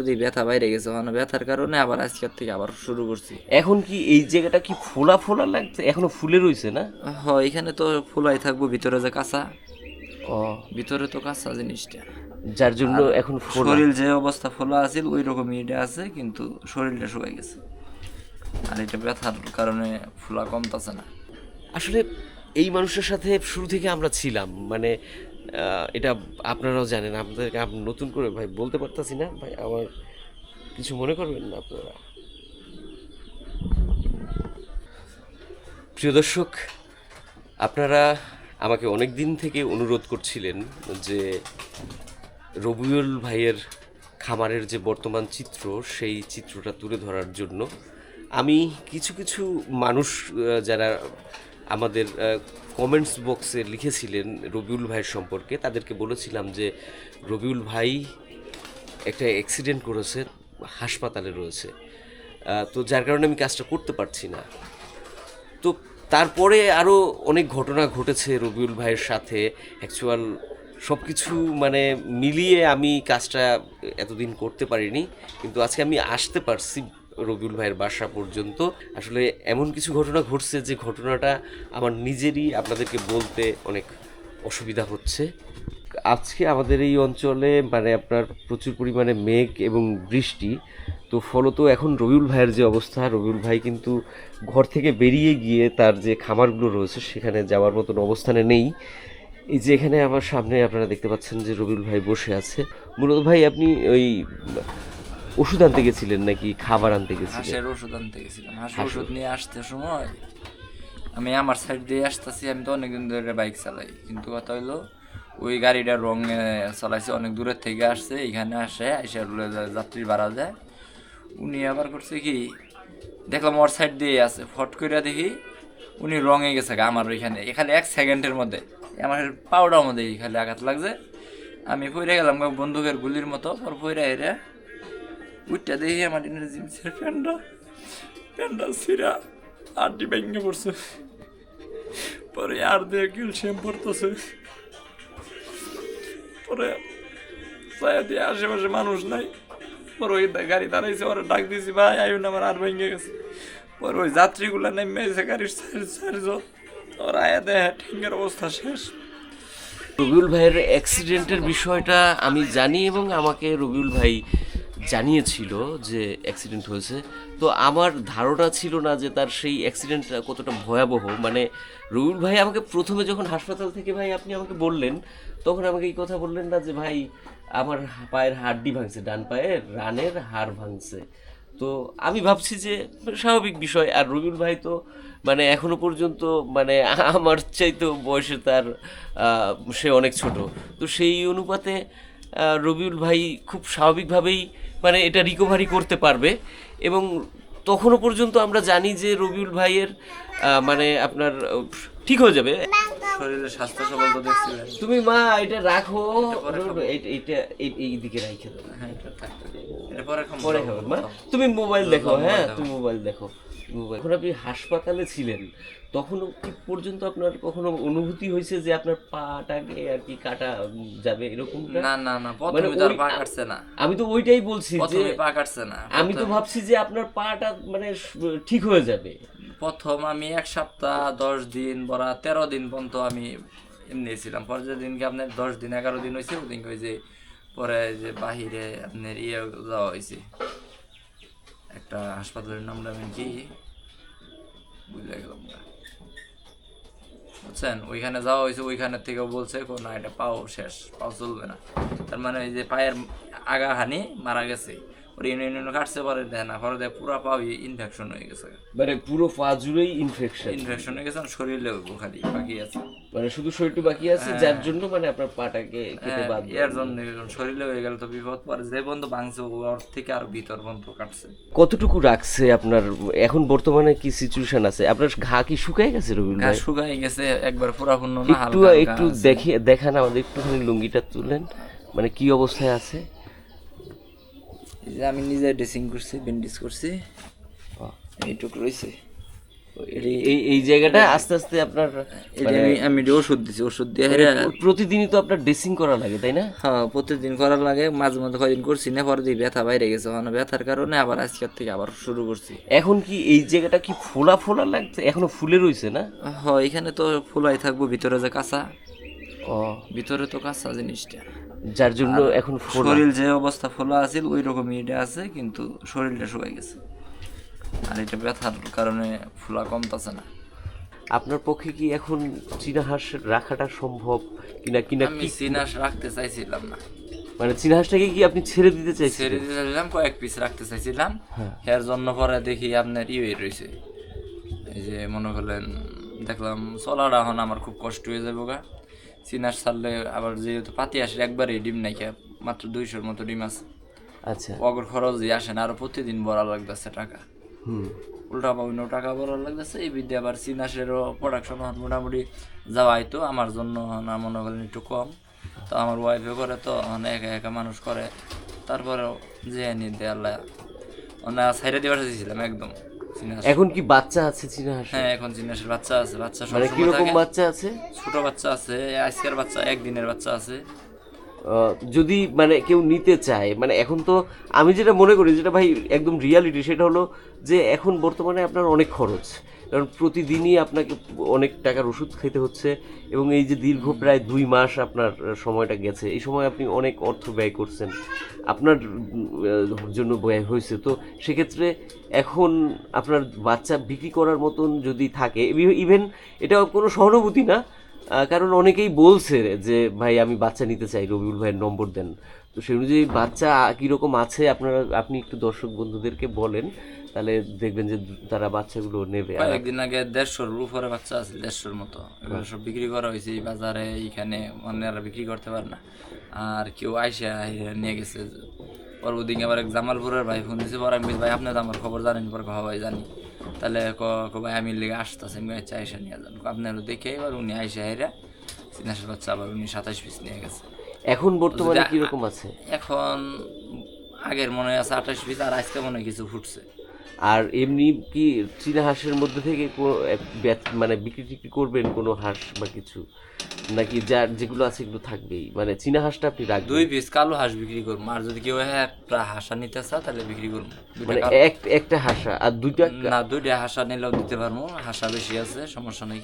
যদি ব্যথা বাইরে গেছে ওখানে ব্যথার কারণে আবার আজকের থেকে আবার শুরু করছি। এখন কি এই জায়গাটা কি ফোলা ফোলা লাগছে? এখনও ফুলে রয়েছে না? হ এখানে তো ফোলাই থাকব ভিতরে যে কাঁচা। ও। ভিতরে তো কাঁচা জিনিসটা। যার জন্য এখন শরীর যে অবস্থা ফোলা আছিল ওই রকমই এটা আছে কিন্তু শরীরটা শুকাই গেছে। আর এটা ব্যথার কারণে ফুলা কমতাছে না। আসলে এই মানুষের সাথে শুরু থেকে আমরা ছিলাম মানে এটা আপনারাও জানেন, আপনাদেরকে আপ- নতুন করে ভাই বলতে পারতাছি না। ভাই, আমার কিছু মনে করবেন না আপনারা? প্রিয় দর্শক, আপনারা আমাকে অনেক দিন থেকে অনুরোধ করছিলেন যে রবিউল ভাইয়ের খামারের যে বর্তমান চিত্র, সেই চিত্রটা তুলে ধরার জন্য। আমি কিছু কিছু মানুষ যারা আমাদের কমেন্টস বক্সে লিখেছিলেন রবিউল ভাইয়ের সম্পর্কে। তাদেরকে বলেছিলাম যে, রবিউল ভাই একটা অ্যাক্সিডেন্ট করেছে, হাসপাতালে রয়েছে। তো যার কারণে আমি কাজটা করতে পারছি না। তো তারপরে আরও অনেক ঘটনা ঘটেছে রবিউল ভাইয়ের সাথে। অ্যাকচুয়াল সব কিছু মানে মিলিয়ে আমি কাজটা এতদিন করতে পারিনি। কিন্তু আজকে আমি আসতে পারছি রবিউল ভাইয়ের বাসা পর্যন্ত। আসলে এমন কিছু ঘটনা ঘটছে যে ঘটনাটা আমার নিজেরই আপনাদেরকে বলতে অনেক অসুবিধা হচ্ছে। আজকে আমাদের এই অঞ্চলে মানে আপনার প্রচুর পরিমাণে মেঘ এবং বৃষ্টি। তো ফলত এখন রবিউল ভাইয়ের যে অবস্থা, রবিউল ভাই কিন্তু ঘর থেকে বেরিয়ে গিয়ে তার যে খামারগুলো রয়েছে, সেখানে যাওয়ার মতন অবস্থানে নেই। এই যে এখানে আমার সামনে আপনারা দেখতে পাচ্ছেন যে রবিউল ভাই বসে আছে। মূলত ভাই, আপনি ওই ওষুধ আনতে গেছিলেন নাকি খাবার আনতে গেছিলেন? হাঁসের ওষুধ আনতে গেছিলাম। হাঁসের ওষুধ নিয়ে আসতে সময় আমি আমার সাইড দিয়ে আসতেছি আমি তো অনেকদিন ধরে বাইক চালাই। কিন্তু কথা হইল ওই গাড়িটা রং চালাইছে অনেক দূরের থেকে আসছে এখানে আসে এসে যাত্রী ভাড়া যায়। উনি আবার করছে কি দেখলাম ওর সাইড দিয়ে আছে। ফট করে দেখি উনি রঙে গেছে গা আমার ওইখানে। এখানে এক সেকেন্ডের মধ্যে আমার পাউডার মধ্যে খালি আঘাত লাগছে। আমি পড়ে গেলাম বন্দুকের গুলির মতো পর পড়ে হেরে উঠটা দেখি আমার জিন্সের প্যান্টটা প্যান্টটা ছিঁড়া আড্ডি ভেঙে পড়ছে। পরে আর দিয়ে ক্যালসিয়াম পড়তেছে। পরে দিয়ে আশেপাশে মানুষ নাই। পরে ওই গাড়ি দাঁড়াইছে ওরা ডাক দিয়েছি, ভাই আয়ুন আমার আর ভেঙে গেছে। পরে ওই যাত্রীগুলো নেমে এসে গাড়ির চারজন। ওরা আয়া দেয় ঠেঙ্গের অবস্থা শেষ। রবিউল ভাইয়ের অ্যাক্সিডেন্টের বিষয়টা আমি জানি এবং আমাকে রবিউল ভাই জানিয়েছিল যে অ্যাক্সিডেন্ট হয়েছে। তো আমার ধারণা ছিল না যে তার সেই অ্যাক্সিডেন্টটা কতটা ভয়াবহ। মানে রবিউল ভাই আমাকে প্রথমে যখন হাসপাতাল থেকে ভাই আপনি আমাকে বললেন, তখন আমাকে এই কথা বললেন না যে ভাই আমার পায়ের হাড্ডি ভাঙছে, ডান পায়ের রানের হাড় ভাঙছে। তো আমি ভাবছি যে স্বাভাবিক বিষয়। আর রবিউল ভাই তো মানে এখনও পর্যন্ত মানে আমার চাইতো বয়সে তার সে অনেক ছোট। তো সেই অনুপাতে রবিউল ভাই খুব স্বাভাবিকভাবেই মানে এটা রিকভারি করতে পারবে। এবং তখনও পর্যন্ত আমরা জানি যে রবিউল ভাইয়ের মানে আপনার ঠিক হয়ে যাবে। শরীরের স্বাস্থ্য সবল তো দেখছিলেন তুমি মা এটা রাখো। এটা এই- দিকে রাখো হ্যাঁ খাব। পরে খাবেন মা তুমি মোবাইল দেখো হ্যাঁ তুমি মোবাইল দেখো এখন আপনি হাসপাতালে ছিলেন তখনও কি পর্যন্ত আপনার কখনো অনুভূতি হয়েছে যে আপনার পাটাকে আর কি কাটা যাবে এরকম না না না মানে প্রথমে তো পা কাটছে না। আমি তো ওইটাই বলছি যে পা কাটছে না আমি তো ভাবছি যে আপনার পাটা মানে ঠিক হয়ে যাবে। প্রথম আমি এক সপ্তাহ দশ দিন বড়া তেরো দিন পর্যন্ত আমি এমনি ছিলাম। পরে যে দিনকে আপনার দশ দিন এগারো দিন হয়েছে ওদিনকে ওই যে পরে যে বাহিরে আপনার ইয়ে যাওয়া হয়েছে। একটা হাসপাতালের নামটা আমি কি? বুঝলে গেলাম না। বুঝছেন? ওইখানে যাওয়া হয়েছে, ওইখানে থেকে বলছে কোন এটা পাও শেষ, পাও চলবে না। তার মানে ওই যে পায়ের আগাহানি মারা গেছে। কাটছে পরে দেয় না পরে দেয় পুরা পাও ইনফেকশন হয়ে গেছে। মানে পুরো পা জুড়েই ইনফেকশন ইনফেকশন হয়ে গেছে শরীরে খালি বাকি আছে। মানে শুধু শরীরটা বাকি আছে যার জন্য মানে আপনার পাটাকে কেটে বাদ হ্যাঁ, এর জন্য শরীরে হয়ে গেল তো বিপদ পরে যে বন্ধু ভাঙছে ওর থেকে আর ভিতর বন্ধু কাটছে। কতটুকু রাখছে আপনার এখন বর্তমানে কি সিচুয়েশন আছে? আপনার ঘা কি শুকায় গেছে রবিউল ঘা ভাই? শুকাই গেছে একবার পুরাপূর্ণ না একটু একটু দেখে দেখান আমাদের একটুখানি লুঙ্গিটা তুলেন মানে কি অবস্থায় আছে? আমি নিজে ড্রেসিং করছি ব্যান্ডেজ করছি। এইটুকু রয়েছে। এই এই জায়গাটা আস্তে আস্তে আপনার আমি আমি ওষুধ দিছি ওষুধ দিয়ে প্রতিদিনই তো আপনার ড্রেসিং করা লাগে তাই না? হ্যাঁ প্রতিদিন করার লাগে। মাঝে মাঝে কয়দিন করছি না পরে দিয়ে ব্যথা বাইরে গেছে ওখানে ব্যথার কারণে আবার আজকের থেকে আবার শুরু করছি। এখন কি এই জায়গাটা কি ফোলা ফোলা লাগছে? এখনও ফুলে রয়েছে না? হয় এখানে তো ফুলাই থাকব ভিতরে যে কাঁচা। ও। ভিতরে তো কাঁচা জিনিসটা। যার জন্য এখন শরীর যে অবস্থা ফোলা আছিল ওই রকমই এটা আছে কিন্তু শরীরটা শুকাই গেছে। আর এটা ব্যথার কারণে ফোলা কমতাছে না। আপনার পক্ষে কি এখন চীনা হাঁস রাখাটা সম্ভব কিনা কিনা আমি সিনাস রাখতে চাইছিলাম না। মানে চীনা হাঁসটাকে কি আপনি ছেড়ে দিতে চাইছেন ছেড়ে দিতে চাইছিলাম কয়েক পিস রাখতে চাইছিলাম। এর জন্য পরে দেখি আপনার ই হয়ে রয়েছে। এই যে মনে করলেন দেখলাম চলাটা এখন আমার খুব কষ্ট হয়ে যাবে গা। সিনাস ছাড়লে আবার যেহেতু পাতি আসে একবারে ডিম নাই মাত্র দুইশোর মতো ডিম আছে। আচ্ছা। অগর খরচ দিয়ে আসে না আরও প্রতিদিন ভরা লাগতেছে টাকা। হুম। উল্টা পাবিনো টাকা ভরা লাগতেছে এই বিদ্যা আবার সিনাসেরও প্রোডাকশন মোটামুটি যাওয়া হয়তো আমার জন্য না মনে করেন একটু কম। তো আমার ওয়াইফে করে তো মানে একা একা মানুষ করে। তারপরেও যে নি দেয় আল্লাহ সাইডে দিয়ে দিয়েছিলাম একদম। এখন কি বাচ্চা আছে চীনা হাঁস হ্যাঁ এখন বাচ্চা আছে বাচ্চা মানে কীরকম বাচ্চা আছে? ছোট বাচ্চা আছে আজকের বাচ্চা একদিনের বাচ্চা আছে। আহ, যদি মানে কেউ নিতে চায় মানে এখন তো আমি যেটা মনে করি যেটা ভাই একদম রিয়ালিটি সেটা হলো যে এখন বর্তমানে আপনার অনেক খরচ। কারণ প্রতিদিনই আপনাকে অনেক টাকার ওষুধ খেতে হচ্ছে এবং এই যে দীর্ঘ প্রায় দুই মাস আপনার সময়টা গেছে, এই সময় আপনি অনেক অর্থ ব্যয় করছেন, আপনার জন্য ব্যয় হয়েছে। তো সেক্ষেত্রে এখন আপনার বাচ্চা বিক্রি করার মতন যদি থাকে ইভেন এটা কোনো সহানুভূতি না কারণ অনেকেই বলছে যে, ভাই, আমি বাচ্চা নিতে চাই, রবিউল ভাইয়ের নম্বর দেন। তো সেই অনুযায়ী বাচ্চা কীরকম আছে, আপনারা, আপনি একটু দর্শক বন্ধুদেরকে বলেন। তাহলে দেখবেন যে তারা বাচ্চাগুলো নেবে। একদিন আগে দেড়শোর উপরে বাচ্চা আছে দেড়শোর মতো। এগুলো সব বিক্রি করা হয়েছে এই বাজারে এইখানে অন্যরা বিক্রি করতে পারে না। আর কেউ আইসা নিয়ে গেছে। পরবর্তী আবার এক জামালপুরের ভাই ফোন দিয়েছে পর আমি ভাই আপনি তো আমার খবর জানেন পর কহ ভাই জানি। তাহলে ক ভাই আমি লেগে আসতেছে আমি আচ্ছা আইসা নিয়ে যান। আপনার দেখে এবার উনি আইসা হেরা সিনাসের বাচ্চা আবার উনি সাতাশ পিস নিয়ে গেছে। এখন বর্তমানে কীরকম আছে? এখন আগের মনে আছে আঠাশ পিস আর আজকে মনে হয় কিছু ফুটছে। আর এমনি কি চীনা হাঁসের মধ্যে থেকে কোনো মানে বিক্রি টিক্রি করবেন কোনো হাঁস বা কিছু? নাকি যার যেগুলো আছে এগুলো থাকবেই? মানে চীনা হাঁসটা আপনি রাখবেন। দুই পিস কালো হাঁস বিক্রি করব। আর যদি কেউ একটা হাঁসা নিতে চায় তাহলে বিক্রি করব। দুইটা মানে এক একটা হাঁসা। আর দুইটা না দুইটা হাঁসা নিলেও দিতে পারব। হাঁসা বেশি আছে সমস্যা নেই।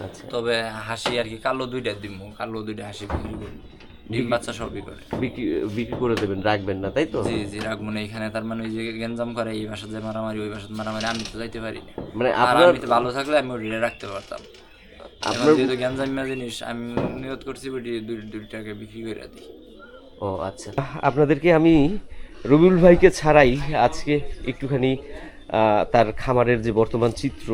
আচ্ছা। তবে হাসি আর কি কালো দুইটা দিব। কালো দুইটা হাসি বিক্রি করব। ডিম বাচ্চা সবই করে। বিক্রি বিক্রি করে দেবেন রাখবেন না তাই তো? জি জি রাখব না। এখানে তার মানে ওই যে গেঞ্জাম করে এই বাসার যে মারামারি ওই বাসার মারামারি আমি তো যাইতে পারি না। মানে আপনার আমি তো ভালো থাকলে আমি ওটা রাখতে পারতাম। এখন যেহেতু গ্যাঞ্জামিয়া জিনিস আমি নিয়ত করছি ওটি দুই দুইটাকে বিক্রি করে দিই। ও আচ্ছা। আপনাদেরকে আমি রবিউল ভাইকে ছাড়াই আজকে একটুখানি তার খামারের যে বর্তমান চিত্র,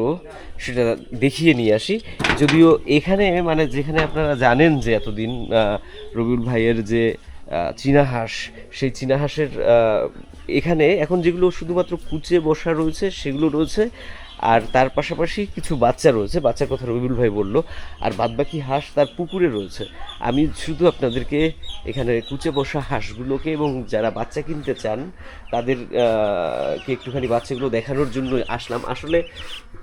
সেটা দেখিয়ে নিয়ে আসি। যদিও এখানে মানে যেখানে আপনারা জানেন যে এতদিন রবিউল ভাইয়ের যে চীনা হাঁস, সেই চীনা হাঁসের এখানে এখন যেগুলো শুধুমাত্র কুচে বসা রয়েছে, সেগুলো রয়েছে আর তার পাশাপাশি কিছু বাচ্চা রয়েছে, বাচ্চার কথা রবিউল ভাই বলল, আর বাদবাকি হাঁস তার পুকুরে রয়েছে। আমি শুধু আপনাদেরকে এখানে কুচে বসা হাঁসগুলোকে এবং যারা বাচ্চা কিনতে চান, তাদের কে একটুখানি বাচ্চাগুলো দেখানোর জন্য আসলাম। আসলে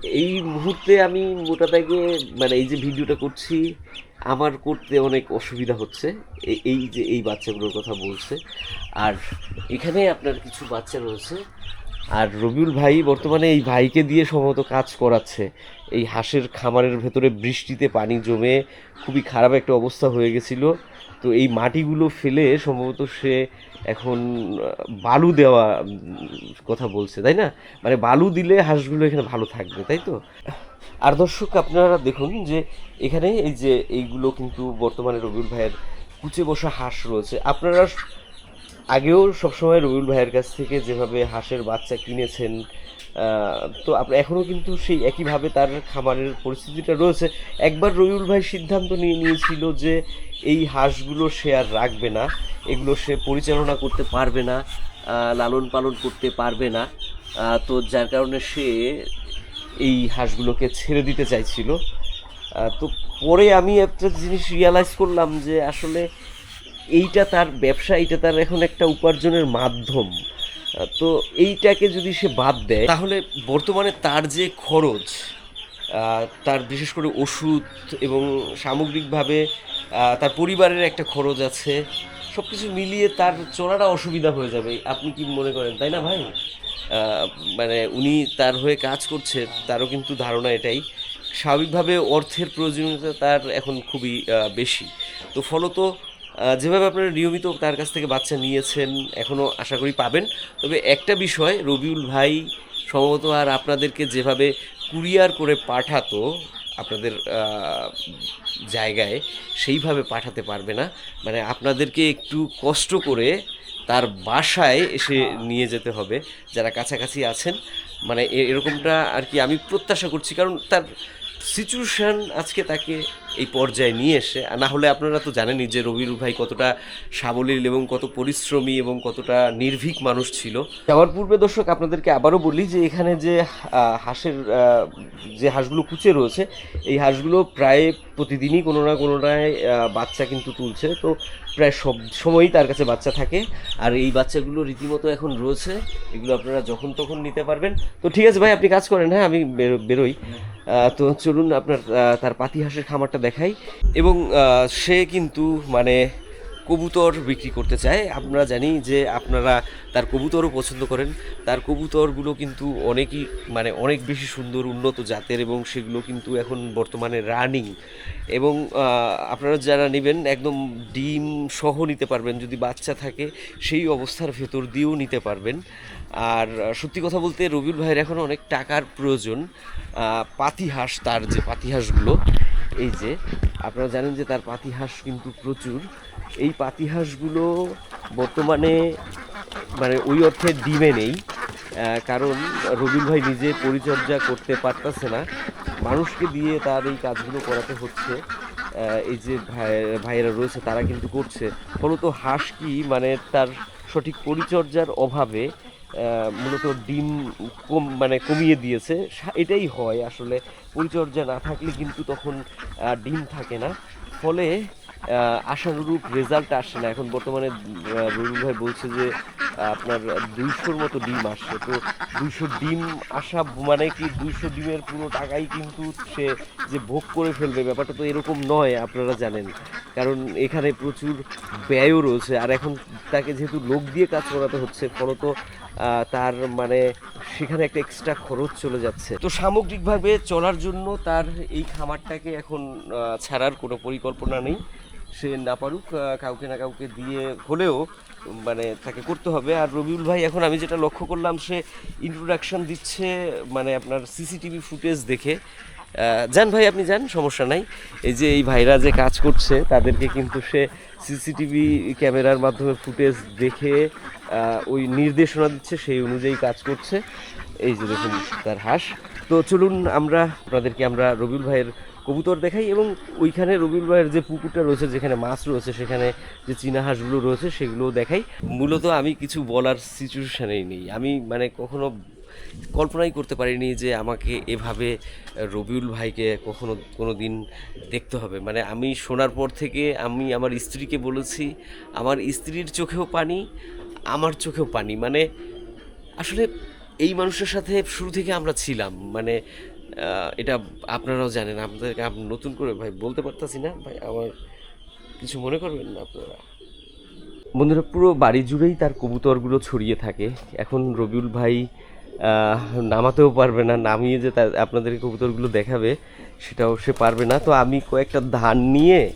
এই মুহূর্তে আমি মোটা দাগে মানে এই যে ভিডিওটা করছি, আমার করতে অনেক অসুবিধা হচ্ছে। এই- এই যে এই বাচ্চাগুলোর কথা বলছে। আর এখানে আপনার কিছু বাচ্চা রয়েছে। আর রবিউল ভাই বর্তমানে এই ভাইকে দিয়ে সম্ভবত কাজ করাচ্ছে। এই হাঁসের খামারের ভেতরে বৃষ্টিতে পানি জমে খুবই খারাপ একটা অবস্থা হয়ে গেছিল। তো এই মাটিগুলো ফেলে সম্ভবত সে এখন বালু দেওয়া কথা বলছে, তাই না? মানে বালু দিলে হাঁসগুলো এখানে ভালো থাকবে, তাই তো? আর দর্শক, আপনারা দেখুন যে এখানে এই যে এইগুলো কিন্তু বর্তমানে রবিউল ভাইয়ের কুচে বসা হাঁস রয়েছে। আপনারা আগেও সবসময় রবিউল ভাইয়ের কাছ থেকে যেভাবে হাঁসের বাচ্চা কিনেছেন তো আপনার এখনও কিন্তু সেই একইভাবে তার খামারের পরিস্থিতিটা রয়েছে। একবার রবিউল ভাই সিদ্ধান্ত নিয়ে নিয়েছিল যে এই হাঁসগুলো সে আর রাখবে না, এগুলো সে পরিচালনা করতে পারবে না লালন পালন করতে পারবে না তো যার কারণে সে এই হাঁসগুলোকে ছেড়ে দিতে চাইছিল। তো পরে আমি একটা জিনিস রিয়ালাইজ করলাম যে আসলে এইটা তার ব্যবসা এটা তার এখন একটা উপার্জনের মাধ্যম। তো এইটাকে যদি সে বাদ দেয়, তাহলে বর্তমানে তার যে খরচ তার বিশেষ করে ওষুধ এবং সামগ্রিকভাবে তার পরিবারের একটা খরচ আছে সব কিছু মিলিয়ে তার চলাটা অসুবিধা হয়ে যাবে, আপনি কি মনে করেন, তাই না ভাই? মানে উনি তার হয়ে কাজ করছে, তারও কিন্তু ধারণা এটাই। স্বাভাবিকভাবে অর্থের প্রয়োজনীয়তা তার এখন খুবই বেশি। তো ফলত যেভাবে আপনারা নিয়মিত তার কাছ থেকে বাচ্চা নিয়েছেন এখনও আশা করি পাবেন। তবে একটা বিষয়, রবিউল ভাই সম্ভবত আর আপনাদেরকে যেভাবে কুরিয়ার করে পাঠাতো আপনাদের জায়গায়, সেইভাবে পাঠাতে পারবে না। মানে আপনাদেরকে একটু কষ্ট করে তার বাসায় এসে নিয়ে যেতে হবে, যারা কাছাকাছি আছেন। মানে এরকমটা আর কি আমি প্রত্যাশা করছি, কারণ তার সিচুয়েশন আজকে তাকে এই পর্যায়ে নিয়ে এসে না হলে আপনারা তো জানেনই যে রবির ভাই কতটা সাবলীল এবং কত পরিশ্রমী এবং কতটা নির্ভীক মানুষ ছিল। যাওয়ার পূর্বে দর্শক, আপনাদেরকে আবারও বলি যে এখানে যে হাঁসের যে হাঁসগুলো কুচে রয়েছে, এই হাঁসগুলো প্রায় প্রতিদিনই কোনো না কোনোটায় বাচ্চা কিন্তু তুলছে। তো প্রায় সব সময়ই তার কাছে বাচ্চা থাকে। আর এই বাচ্চাগুলো রীতিমতো এখন রয়েছে, এগুলো আপনারা যখন তখন নিতে পারবেন। তো ঠিক আছে ভাই, আপনি কাজ করেন হ্যাঁ আমি বেরো- বেরোই। তো চলুন আপনার তার পাতি হাঁসের খামারটা দেখাই। এবং সে কিন্তু মানে কবুতর বিক্রি করতে চায়। আমরা জানি যে আপনারা তার কবুতরও পছন্দ করেন। তার কবুতরগুলো কিন্তু অনেকই মানে অনেক বেশি সুন্দর উন্নত জাতের এবং সেগুলো কিন্তু এখন বর্তমানে রানিং। এবং আপনারা যারা নেবেন একদম ডিম সহ নিতে পারবেন। যদি বাচ্চা থাকে সেই অবস্থার ভেতর দিয়েও নিতে পারবেন। আর সত্যি কথা বলতে রবিউল ভাইয়ের এখন অনেক টাকার প্রয়োজন। আহ, পাতি হাঁস তার যে পাতি হাঁসগুলো এই যে আপনারা জানেন যে তার পাতি হাঁস কিন্তু প্রচুর। এই পাতি হাঁসগুলো বর্তমানে মানে ওই অর্থে ডিমে নেই কারণ রবিউল ভাই নিজে পরিচর্যা করতে পারতেছে না। মানুষকে দিয়ে তার এই কাজগুলো করাতে হচ্ছে এই যে ভাই, ভাইয়েরা রয়েছে তারা কিন্তু করছে। ফলত হাঁস কি মানে তার সঠিক পরিচর্যার অভাবে মূলত ডিম কম মানে কমিয়ে দিয়েছে। এটাই হয় আসলে। পরিচর্যা না থাকলে কিন্তু তখন ডিম থাকে না। ফলে আশানুরূপ রেজাল্ট আসে না। এখন বর্তমানে রুরুল ভাই বলছে যে আপনার দুইশোর মতো ডিম আসছে। তো দুইশো ডিম আসা মানে কি দুইশো ডিমের পুরো টাকাই কিন্তু সে যে ভোগ করে ফেলবে, ব্যাপারটা তো এরকম নয়, আপনারা জানেন। কারণ এখানে প্রচুর ব্যয়ও রয়েছে। আর এখন তাকে যেহেতু লোক দিয়ে কাজ করাতে হচ্ছে, ফলত তার মানে সেখানে একটা এক্সট্রা খরচ চলে যাচ্ছে। তো সামগ্রিকভাবে চলার জন্য তার এই খামারটাকে এখন ছাড়ার কোনো পরিকল্পনা নেই। সে না পারুক কাউকে না কাউকে দিয়ে হলেও মানে তাকে করতে হবে। আর রবিউল ভাই, এখন আমি যেটা লক্ষ্য করলাম, সে ইন্ট্রোডাকশন দিচ্ছে মানে আপনার সিসিটিভি ফুটেজ দেখে। যান ভাই, আপনি যান, সমস্যা নাই। এই যে এই ভাইরা যে কাজ করছে, তাদেরকে কিন্তু সে সিসিটিভি ক্যামেরার মাধ্যমে ফুটেজ দেখে ওই নির্দেশনা দিচ্ছে, সেই অনুযায়ী কাজ করছে। এই যে দেখুন তার হাঁস। তো চলুন আমরা, আপনাদেরকে আমরা রবিউল ভাইয়ের কবুতর দেখাই এবং ওইখানে রবিউল ভাইয়ের যে পুকুরটা রয়েছে, যেখানে মাছ রয়েছে, সেখানে যে চীনা হাঁসগুলো রয়েছে, সেগুলোও দেখাই। মূলত আমি কিছু বলার সিচুয়েশনেই নেই। আমি মানে কখনো কল্পনাই করতে পারিনি যে আমাকে এভাবে রবিউল ভাইকে কখনো কোনো দিন দেখতে হবে। মানে আমি শোনার পর থেকে আমি আমার স্ত্রীকে বলেছি, আমার স্ত্রীর চোখেও পানি, আমার চোখেও পানি। মানে আসলে এই মানুষের সাথে শুরু থেকে আমরা ছিলাম। মানে এটা আপনারাও জানেন, আপনাদেরকে আপ- নতুন করে ভাই বলতে পারতাছি না, ভাই আমার কিছু মনে করবেন না আপনারা। বন্ধুরা, পুরো বাড়ি জুড়েই তার কবুতরগুলো ছড়িয়ে থাকে। এখন রবিউল ভাই নামাতেও পারবে না, নামিয়ে যে তার আপনাদের কবুতরগুলো দেখাবে, সেটাও সে পারবে না। তো আমি কয়েকটা ধান নিয়ে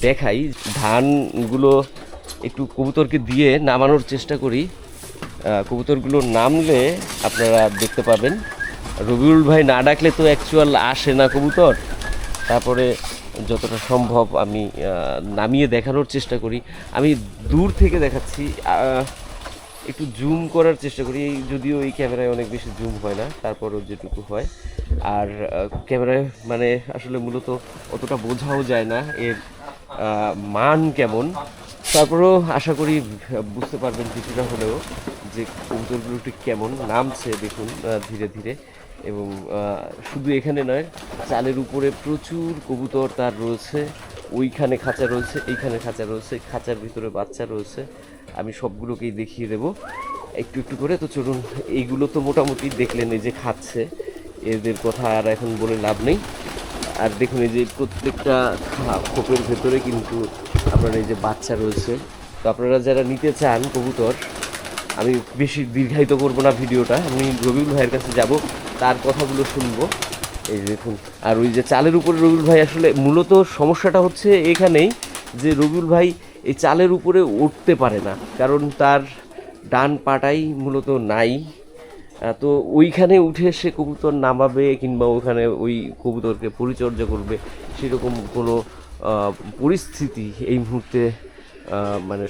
দেখাই। ধানগুলো একটু কবুতরকে দিয়ে নামানোর চেষ্টা করি। কবুতরগুলো নামলে আপনারা দেখতে পাবেন। রবিউল ভাই না ডাকলে তো অ্যাকচুয়াল আসে না কবুতর। তারপরে যতটা সম্ভব আমি নামিয়ে দেখানোর চেষ্টা করি। আমি দূর থেকে দেখাচ্ছি একটু জুম করার চেষ্টা করি। এই যদিও এই ক্যামেরায় অনেক বেশি জুম হয় না, তারপরও যেটুকু হয়। আর ক্যামেরায় মানে আসলে মূলত অতটা বোঝাও যায় না এর মান কেমন। তারপরেও আশা করি, বুঝতে পারবেন কিছুটা হলেও যে কবুতরগুলো ঠিক কেমন। নামছে, দেখুন ধীরে ধীরে। এবং শুধু এখানে নয়, চালের উপরে প্রচুর কবুতর তার রয়েছে, ওইখানে খাঁচা রয়েছে, এইখানে খাঁচা রয়েছে, খাঁচার ভিতরে বাচ্চা রয়েছে, আমি সবগুলোকেই দেখিয়ে দেব। একটু একটু করে, তো চলুন, এইগুলো তো মোটামুটি দেখলেন এই যে খাচ্ছে, এদের কথা আর এখন বলে লাভ নেই। আর দেখুন এই যে প্রত্যেকটা খোপের ভেতরে কিন্তু আপনার এই যে বাচ্চা রয়েছে। তো আপনারা যারা নিতে চান কবুতর, আমি বেশি দীর্ঘায়িত করব না ভিডিওটা, আমি রবিউল ভাইয়ের কাছে যাব। তার কথাগুলো শুনব। এই দেখুন, আর ওই যে চালের উপরে রবিউল ভাই আসলে মূলত সমস্যাটা হচ্ছে এখানেই যে রবিউল ভাই এই চালের উপরে উঠতে পারে না, কারণ তার ডান পাটাই মূলত নাই। তো ওইখানে উঠে সে কবুতর নামাবে কিংবা ওখানে ওই কবুতরকে পরিচর্যা করবে, সেরকম কোনো পরিস্থিতি এই মুহূর্তে মানে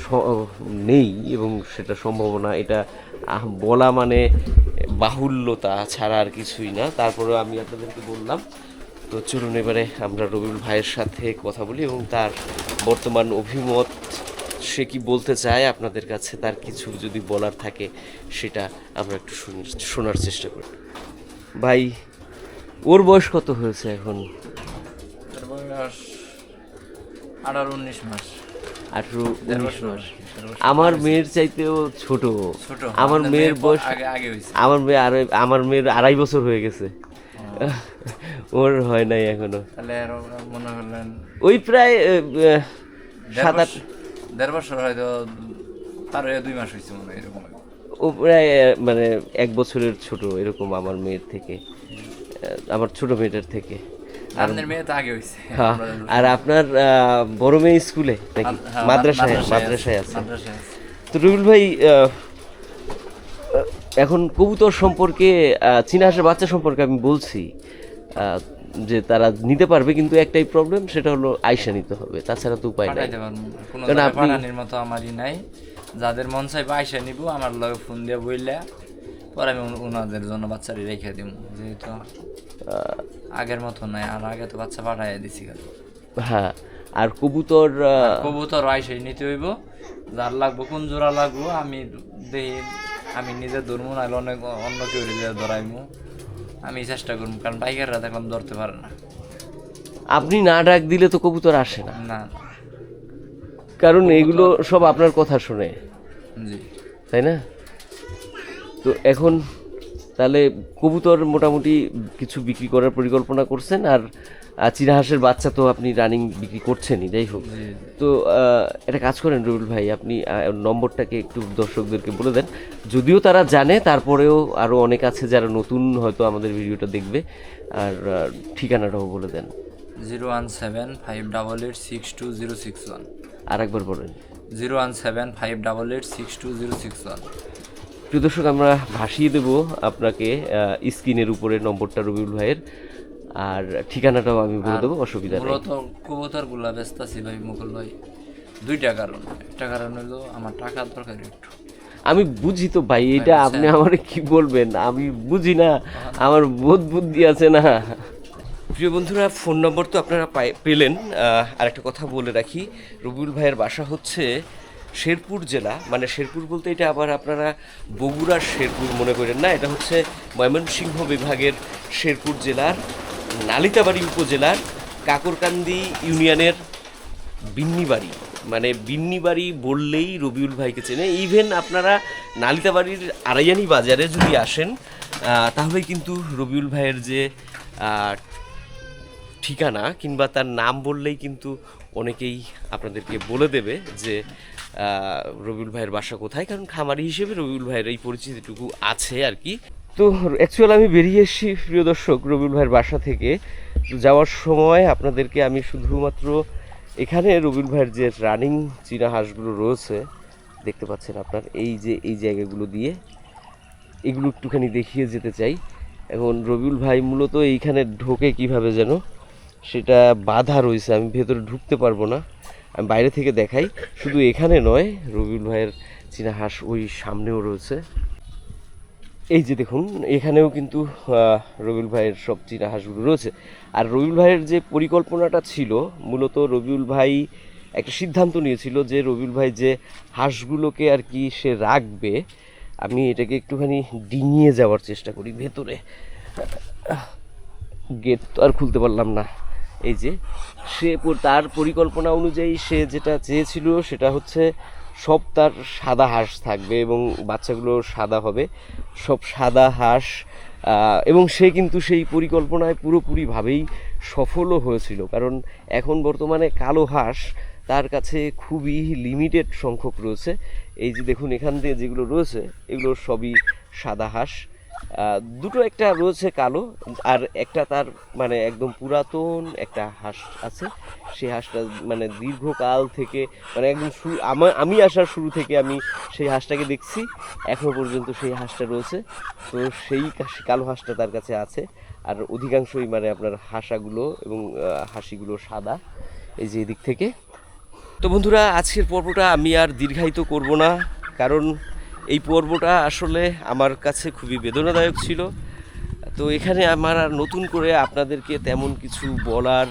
নেই এবং সেটা সম্ভাবনা এটা বলা মানে বাহুল্যতা ছাড়া আর কিছুই না। তারপরে আমি আপনাদেরকে বললাম, তো চলুন এবারে আমরা রবিউল ভাইয়ের সাথে কথা বলি এবং তার বর্তমান অভিমত, সে কি বলতে চায় আপনাদের কাছে, তার কিছু যদি বলার থাকে সেটা আমরা একটু শুনি- শোনার চেষ্টা করি। ভাই, ওর বয়স কত হয়েছে এখন? আঠারো, উনিশ মাস। আঠেরো উনিশ মাস। আমার মেয়ের চাইতেও ছোট। আমার মেয়ের বয়স আমার মেয়ে আড়াই আমার মেয়ের আড়াই বছর হয়ে গেছে। ওর হয় নাই এখনও। ওই প্রায় সাত আট দেড় বছর হয়তো তার দুই মাস হয়েছে মনে হয় এরকম ও প্রায় মানে এক বছরের ছোট এরকম আমার মেয়ের থেকে। আমার ছোট মেয়েটার থেকে। আপনার মেয়ে তো আগে হয়েছে হ্যাঁ, আর আপনার বড় মেয়ে স্কুলে নাকি? হ্যাঁ, মাদ্রাসায় মাদ্রাসায় আছে তো রুবেল ভাই এখন কবুতর সম্পর্কে আহ, চীনা হাঁসের বাচ্চা সম্পর্কে আমি বলছি আহ, যে তারা নিতে পারবে কিন্তু একটাই প্রবলেম সেটা হলো আইসা নিতে হবে। তাছাড়া তো উপায় নাই। কারণ আপনি- মতো আমারই নাই। যাদের মন চাই পয়সা নিব আমার লগে ফোন দিয়ে বইলে পরে আমি ওনাদের জন্য বাচ্চারি রেখে দিব যেহেতু আগের মতো নাই আর আগে তো বাচ্চা পাঠাই দিছি হ্যাঁ আর কবুতর কবুতর আইসাই নিতে হইব। যার লাগবো কোন জোড়া লাগবো আমি দেখি আমি নিজে ধরবো নাহলে অনেক অন্য কেউ ধরাইমু। আমি চেষ্টা করব কারণ বাইকাররা দেখলাম ধরতে পারে না। আপনি না ডাক দিলে তো কবুতর আসে না। না। না। কারণ এগুলো সব আপনার কথা শুনে। জি। তাই না? তো এখন তাহলে কবুতর মোটামুটি কিছু বিক্রি করার পরিকল্পনা করছেন আর আহ, চীনা হাঁসের বাচ্চা তো আপনি রানিং বিক্রি করছেনই যাই হোক। তো একটা কাজ করেন রবিউল ভাই আপনি নম্বরটাকে একটু দর্শকদেরকে বলে দেন। যদিও তারা জানে তারপরেও আরও অনেক আছে যারা নতুন হয়তো আমাদের ভিডিওটা দেখবে আর ঠিকানাটাও বলে দেন। Zero one seven five double eight six two zero six one. আর একবার বলেন। Zero one seven five double eight six two zero six one. প্রিয় দর্শক আমরা ভাসিয়ে দেব আপনাকে স্ক্রিনের উপরে নম্বরটা রবিউল ভাইয়ের। আর ঠিকানাটাও আমি বলে দেবো অসুবিধা নেই। মূলত কবুতরগুলা ব্যস্ত ভাই মুকুল ভাই। দুইটা কারণ। একটা কারণ হলো আমার টাকার দরকার একটু। আমি বুঝি তো ভাই এটা আপনি আমার কি বলবেন? আমি বুঝি না আমার বোধ বুদ্ধি আছে না। প্রিয় বন্ধুরা ফোন নম্বর তো আপনারা পেলেন। আহ, আরেকটা কথা বলে রাখি। রবিউল ভাইয়ের বাসা হচ্ছে শেরপুর জেলা মানে শেরপুর বলতে এটা আবার আপনারা বগুড়ার শেরপুর মনে করেন না, এটা হচ্ছে ময়মনসিংহ বিভাগের শেরপুর জেলার, নালিতাবাড়ি উপজেলার, কাকরকান্দি ইউনিয়নের বিন্নিবাড়ি। মানে বিন্নিবাড়ি বললেই রবিউল ভাইকে চেনে। ইভেন আপনারা নালিতাবাড়ির আড়াইয়ানি বাজারে যদি আসেন তাহলে কিন্তু রবিউল ভাইয়ের যে ঠিকানা কিংবা তার নাম বললেই কিন্তু অনেকেই আপনাদেরকে বলে দেবে যে রবিউল ভাইয়ের বাসা কোথায়? কারণ খামারি হিসেবে রবিউল ভাইয়ের এই পরিচিতিটুকু আছে আর কি। তো অ্যাকচুয়ালি আমি বেরিয়ে এসেছি, প্রিয় দর্শক, রবিউল ভাইয়ের বাসা থেকে। যাওয়ার সময় আপনাদেরকে আমি শুধুমাত্র এখানে রবিউল ভাইয়ের যে রানিং চীনা হাঁসগুলো রয়েছে, দেখতে পাচ্ছেন আপনার, এই যে, এই জায়গাগুলো দিয়ে এগুলো একটুখানি দেখিয়ে যেতে চাই। এখন রবিউল ভাই মূলত এইখানে ঢোকে কীভাবে যেন, সেটা বাধা রয়েছে, আমি ভেতরে ঢুকতে পারব না। আমি বাইরে থেকে দেখাই। শুধু এখানে নয়, রবিউল ভাইয়ের চীনা হাঁস ওই সামনেও রয়েছে। এই যে দেখুন, এখানেও কিন্তু রবিউল ভাইয়ের সব চীনা হাঁসগুলো রয়েছে। আর রবিউল ভাইয়ের যে পরিকল্পনাটা ছিল, মূলত রবিউল ভাই একটা সিদ্ধান্ত নিয়েছিল যে রবিউল ভাই যে হাঁসগুলোকে আর কি সে রাখবে, আমি এটাকে একটুখানি ডিঙিয়ে যাওয়ার চেষ্টা করি ভেতরে। গেট তো আর খুলতে পারলাম না। এই যে, সে তার পরিকল্পনা অনুযায়ী সে যেটা চেয়েছিল সেটা হচ্ছে সব তার সাদা হাঁস থাকবে এবং বাচ্চাগুলো সাদা হবে। সব সাদা হাঁস এবং সে কিন্তু সেই পরিকল্পনায় পুরোপুরিভাবেই সফলও হয়েছিল। কারণ এখন বর্তমানে কালো হাঁস তার কাছে খুবই লিমিটেড সংখ্যক রয়েছে। এই যে দেখুন, এখান দিয়ে যেগুলো রয়েছে, এগুলো সবই সাদা হাঁস। দুটো একটা রয়েছে কালো, আর একটা তার মানে একদম পুরাতন একটা হাঁস আছে। সেই হাঁসটা মানে দীর্ঘকাল থেকে মানে একদম শুরু আমার আমি আসার শুরু থেকে আমি সেই হাঁসটাকে দেখছি, এখনও পর্যন্ত সেই হাঁসটা রয়েছে। তো সেই কালো হাঁসটা তার কাছে আছে। আর অধিকাংশই মানে আপনার হাঁসাগুলো এবং হাসিগুলো সাদা, এই যে এদিক থেকে। তো বন্ধুরা, আজকের পর্বটা আমি আর দীর্ঘায়িত করব না, কারণ এই পর্বটা আসলে আমার কাছে খুবই বেদনাদায়ক ছিল। তো এখানে আমার আর নতুন করে আপনাদেরকে তেমন কিছু বলার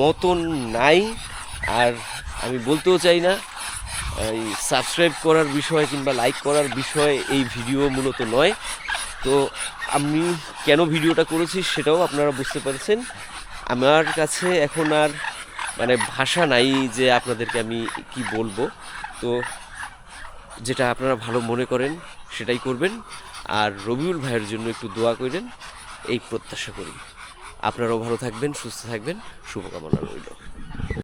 মতন নাই। আর আমি বলতেও চাই না, এই সাবস্ক্রাইব করার বিষয় কিংবা লাইক করার বিষয় এই ভিডিও মূলত নয়। তো আমি কেন ভিডিওটা করেছি সেটাও আপনারা বুঝতে পারছেন। আমার কাছে এখন আর মানে ভাষা নাই যে আপনাদেরকে আমি কি বলব। তো যেটা আপনারা ভালো মনে করেন, সেটাই করবেন। আর রবিউল ভাইয়ের জন্য একটু দোয়া করেন এই প্রত্যাশা করি। আপনারাও ভালো থাকবেন, সুস্থ থাকবেন, শুভকামনা রইল।